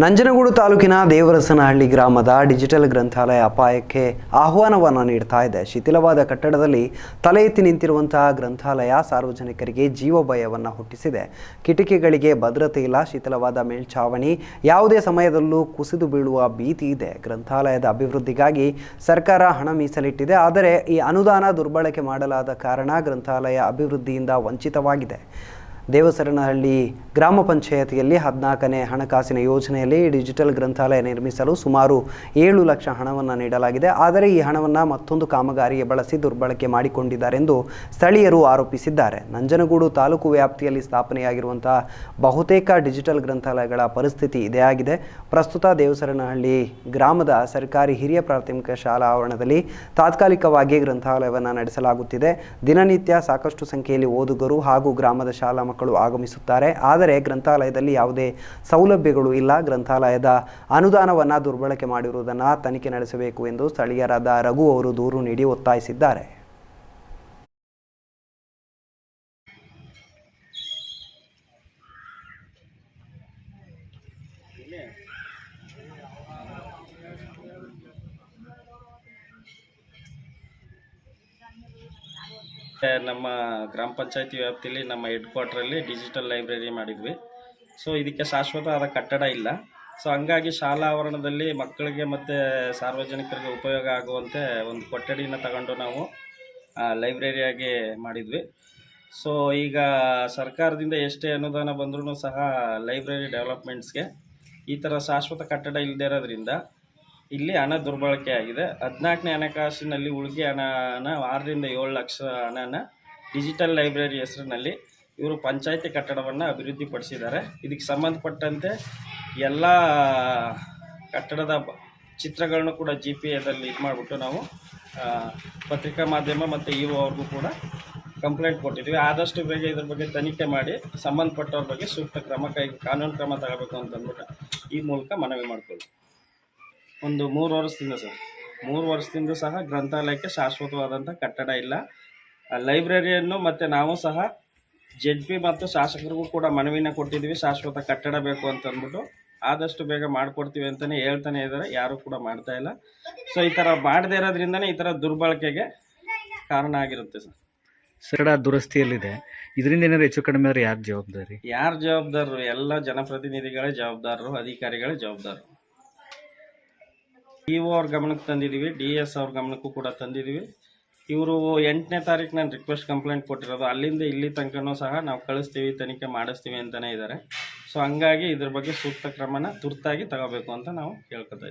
ನಂಜನಗೂಡು ತಾಲೂಕಿನ ದೇವರಸನಹಳ್ಳಿ ಗ್ರಾಮದ ಡಿಜಿಟಲ್ ಗ್ರಂಥಾಲಯ ಅಪಾಯಕ್ಕೆ ಆಹ್ವಾನವನ್ನು ನೀಡ್ತಾ ಇದೆ. ಶಿಥಿಲವಾದ ಕಟ್ಟಡದಲ್ಲಿ ತಲೆ ಎತ್ತಿ ನಿಂತಿರುವಂತಹ ಗ್ರಂಥಾಲಯ ಸಾರ್ವಜನಿಕರಿಗೆ ಜೀವ ಭಯವನ್ನು ಹುಟ್ಟಿಸಿದೆ. ಕಿಟಕಿಗಳಿಗೆ ಭದ್ರತೆ ಇಲ್ಲ, ಶಿಥಿಲವಾದ ಮೇಲ್ಛಾವಣಿ, ಯಾವುದೇ ಸಮಯದಲ್ಲೂ ಕುಸಿದು ಬೀಳುವ ಭೀತಿ ಇದೆ. ಗ್ರಂಥಾಲಯದ ಅಭಿವೃದ್ಧಿಗಾಗಿ ಸರ್ಕಾರ ಹಣ ಮೀಸಲಿಟ್ಟಿದೆ. ಆದರೆ ಈ ಅನುದಾನ ದುರ್ಬಳಕೆ ಮಾಡಲಾದ ಕಾರಣ ಗ್ರಂಥಾಲಯ ಅಭಿವೃದ್ಧಿಯಿಂದ ವಂಚಿತವಾಗಿದೆ. ದೇವಸರನಹಳ್ಳಿ ಗ್ರಾಮ ಪಂಚಾಯತಿಯಲ್ಲಿ ಹದಿನಾಲ್ಕನೇ ಹಣಕಾಸಿನ ಯೋಜನೆಯಲ್ಲಿ ಡಿಜಿಟಲ್ ಗ್ರಂಥಾಲಯ ನಿರ್ಮಿಸಲು ಸುಮಾರು ಏಳು ಲಕ್ಷ ಹಣವನ್ನು ನೀಡಲಾಗಿದೆ. ಆದರೆ ಈ ಹಣವನ್ನು ಮತ್ತೊಂದು ಕಾಮಗಾರಿಗೆ ಬಳಸಿ ದುರ್ಬಳಕೆ ಮಾಡಿಕೊಂಡಿದ್ದಾರೆಂದು ಸ್ಥಳೀಯರು ಆರೋಪಿಸಿದ್ದಾರೆ. ನಂಜನಗೂಡು ತಾಲೂಕು ವ್ಯಾಪ್ತಿಯಲ್ಲಿ ಸ್ಥಾಪನೆಯಾಗಿರುವಂತಹ ಬಹುತೇಕ ಡಿಜಿಟಲ್ ಗ್ರಂಥಾಲಯಗಳ ಪರಿಸ್ಥಿತಿ ಇದೇ ಆಗಿದೆ. ಪ್ರಸ್ತುತ ದೇವಸರನಹಳ್ಳಿ ಗ್ರಾಮದ ಸರ್ಕಾರಿ ಹಿರಿಯ ಪ್ರಾಥಮಿಕ ಶಾಲಾ ಆವರಣದಲ್ಲಿ ತಾತ್ಕಾಲಿಕವಾಗಿ ಗ್ರಂಥಾಲಯವನ್ನು ನಡೆಸಲಾಗುತ್ತಿದೆ. ದಿನನಿತ್ಯ ಸಾಕಷ್ಟು ಸಂಖ್ಯೆಯಲ್ಲಿ ಓದುಗರು ಹಾಗೂ ಗ್ರಾಮದ ಶಾಲಾ ಮಕ್ಕಳು ಆಗಮಿಸುತ್ತಾರೆ. ಆದರೆ ಗ್ರಂಥಾಲಯದಲ್ಲಿ ಯಾವುದೇ ಸೌಲಭ್ಯಗಳು ಇಲ್ಲ. ಗ್ರಂಥಾಲಯದ ಅನುದಾನವನ್ನು ದುರ್ಬಳಕೆ ಮಾಡಿರುವುದನ್ನು ತನಿಖೆ ನಡೆಸಬೇಕು ಎಂದು ಸ್ಥಳೀಯರಾದ ರಘು ಅವರು ದೂರು ನೀಡಿ ಒತ್ತಾಯಿಸಿದ್ದಾರೆ. ನಮ್ಮ ಗ್ರಾಮ ಪಂಚಾಯತಿ ವ್ಯಾಪ್ತಿಯಲ್ಲಿ ನಮ್ಮ ಹೆಡ್ ಕ್ವಾರ್ಟ್ರಲ್ಲಿ ಡಿಜಿಟಲ್ ಲೈಬ್ರರಿ ಮಾಡಿದ್ವಿ. ಸೊ ಇದಕ್ಕೆ ಶಾಶ್ವತವಾದ ಕಟ್ಟಡ ಇಲ್ಲ. ಸೊ ಹಂಗಾಗಿ ಶಾಲಾ ಆವರಣದಲ್ಲಿ ಮಕ್ಕಳಿಗೆ ಮತ್ತು ಸಾರ್ವಜನಿಕರಿಗೆ ಉಪಯೋಗ ಆಗುವಂತೆ ಒಂದು ಕೊಠಡಿನ ತಗೊಂಡು ನಾವು ಲೈಬ್ರರಿಯಾಗಿ ಮಾಡಿದ್ವಿ. ಸೊ ಈಗ ಸರ್ಕಾರದಿಂದ ಎಷ್ಟೇ ಅನುದಾನ ಬಂದರೂ ಸಹ ಲೈಬ್ರರಿ ಡೆವಲಪ್ಮೆಂಟ್ಸ್ಗೆ ಈ ಥರ ಶಾಶ್ವತ ಕಟ್ಟಡ ಇಲ್ಲದೇ ಇರೋದ್ರಿಂದ ಇಲ್ಲಿ ಹಣ ದುರ್ಬಳಕೆ ಆಗಿದೆ. ಹದಿನಾಲ್ಕನೇ ಹಣಕಾಸಿನಲ್ಲಿ ಉಳಿಕೆ ಹಣನ ಆರರಿಂದ ಏಳು ಲಕ್ಷ ಹಣನ ಡಿಜಿಟಲ್ ಲೈಬ್ರರಿ ಹೆಸರಿನಲ್ಲಿ ಇವರು ಪಂಚಾಯತಿ ಕಟ್ಟಡವನ್ನು ಅಭಿವೃದ್ಧಿಪಡಿಸಿದ್ದಾರೆ. ಇದಕ್ಕೆ ಸಂಬಂಧಪಟ್ಟಂತೆ ಎಲ್ಲ ಕಟ್ಟಡದ ಚಿತ್ರಗಳನ್ನು ಕೂಡ ಜಿ ಪಿ ಎದಲ್ಲಿ ಇದು ಮಾಡಿಬಿಟ್ಟು ನಾವು ಪತ್ರಿಕಾ ಮಾಧ್ಯಮ ಮತ್ತು ಇ ಅವ್ರಿಗೂ ಕೂಡ ಕಂಪ್ಲೇಂಟ್ ಕೊಟ್ಟಿದ್ವಿ ಆದಷ್ಟು ಬೇಗ ಇದ್ರ ಬಗ್ಗೆ ತನಿಖೆ ಮಾಡಿ, ಸಂಬಂಧಪಟ್ಟವ್ರ ಬಗ್ಗೆ ಸೂಕ್ತ ಕ್ರಮ ಕೈ, ಕಾನೂನು ಕ್ರಮ ತಗೋಬೇಕು ಅಂತಂದ್ಬಿಟ್ಟು ಈ ಮೂಲಕ ಮನವಿ ಮಾಡ್ಕೊಳ್ಳಿ ಒಂದು ಮೂರು ವರ್ಷದಿಂದ ಸರ್. ಮೂರು ವರ್ಷದಿಂದ ಸಹ ಗ್ರಂಥಾಲಯಕ್ಕೆ ಶಾಶ್ವತವಾದಂಥ ಕಟ್ಟಡ ಇಲ್ಲ. ಲೈಬ್ರರಿಯನ್ನು ಮತ್ತು ನಾವು ಸಹ ಜೆಡ್ ಪಿ ಮತ್ತು ಶಾಸಕರಿಗೂ ಕೂಡ ಮನವಿನ ಕೊಟ್ಟಿದ್ದೀವಿ. ಶಾಶ್ವತ ಕಟ್ಟಡ ಬೇಕು ಅಂತ ಅಂದ್ಬಿಟ್ಟು ಆದಷ್ಟು ಬೇಗ ಮಾಡಿಕೊಡ್ತೀವಿ ಅಂತಲೇ ಹೇಳ್ತಾನೆ ಇದ್ದಾರೆ. ಯಾರೂ ಕೂಡ ಮಾಡ್ತಾ ಇಲ್ಲ. ಸೊ ಈ ಥರ ಮಾಡದೇ ಇರೋದ್ರಿಂದನೇ ಈ ಥರ ದುರ್ಬಳಕೆಗೆ ಕಾರಣ ಆಗಿರುತ್ತೆ ಸರ್. ಸರಡ ದುರಸ್ತಿಯಲ್ಲಿದೆ. ಇದರಿಂದ ಏನಾದ್ರು ಹೆಚ್ಚು ಕಡಿಮೆ ಆದರೆ ಯಾರು ಜವಾಬ್ದಾರಿ? ಯಾರು ಜವಾಬ್ದಾರರು? ಎಲ್ಲ ಜನಪ್ರತಿನಿಧಿಗಳೇ ಜವಾಬ್ದಾರರು ಅಧಿಕಾರಿಗಳೇ ಜವಾಬ್ದಾರರು. ಇ ಅವ್ರ ಗಮನಕ್ಕೆ ತಂದಿದ್ದೀವಿ ಡಿ ಎಸ್ ಅವ್ರ ಗಮನಕ್ಕೂ ಕೂಡ ತಂದಿದ್ದೀವಿ ಇವರು ಎಂಟನೇ ತಾರೀಕು ನಾನು ರಿಕ್ವೆಸ್ಟ್ ಕಂಪ್ಲೇಂಟ್ ಕೊಟ್ಟಿರೋದು. ಅಲ್ಲಿಂದ ಇಲ್ಲಿ ತನಕನೂ ಸಹ ನಾವು ಕಳಿಸ್ತೀವಿ, ತನಿಖೆ ಮಾಡಿಸ್ತೀವಿ ಅಂತಲೇ ಇದ್ದಾರೆ ಸೊ ಹಂಗಾಗಿ ಇದ್ರ ಬಗ್ಗೆ ಸೂಕ್ತ ಕ್ರಮನ ತುರ್ತಾಗಿ ತಗೋಬೇಕು ಅಂತ ನಾವು ಕೇಳ್ಕೊತಾ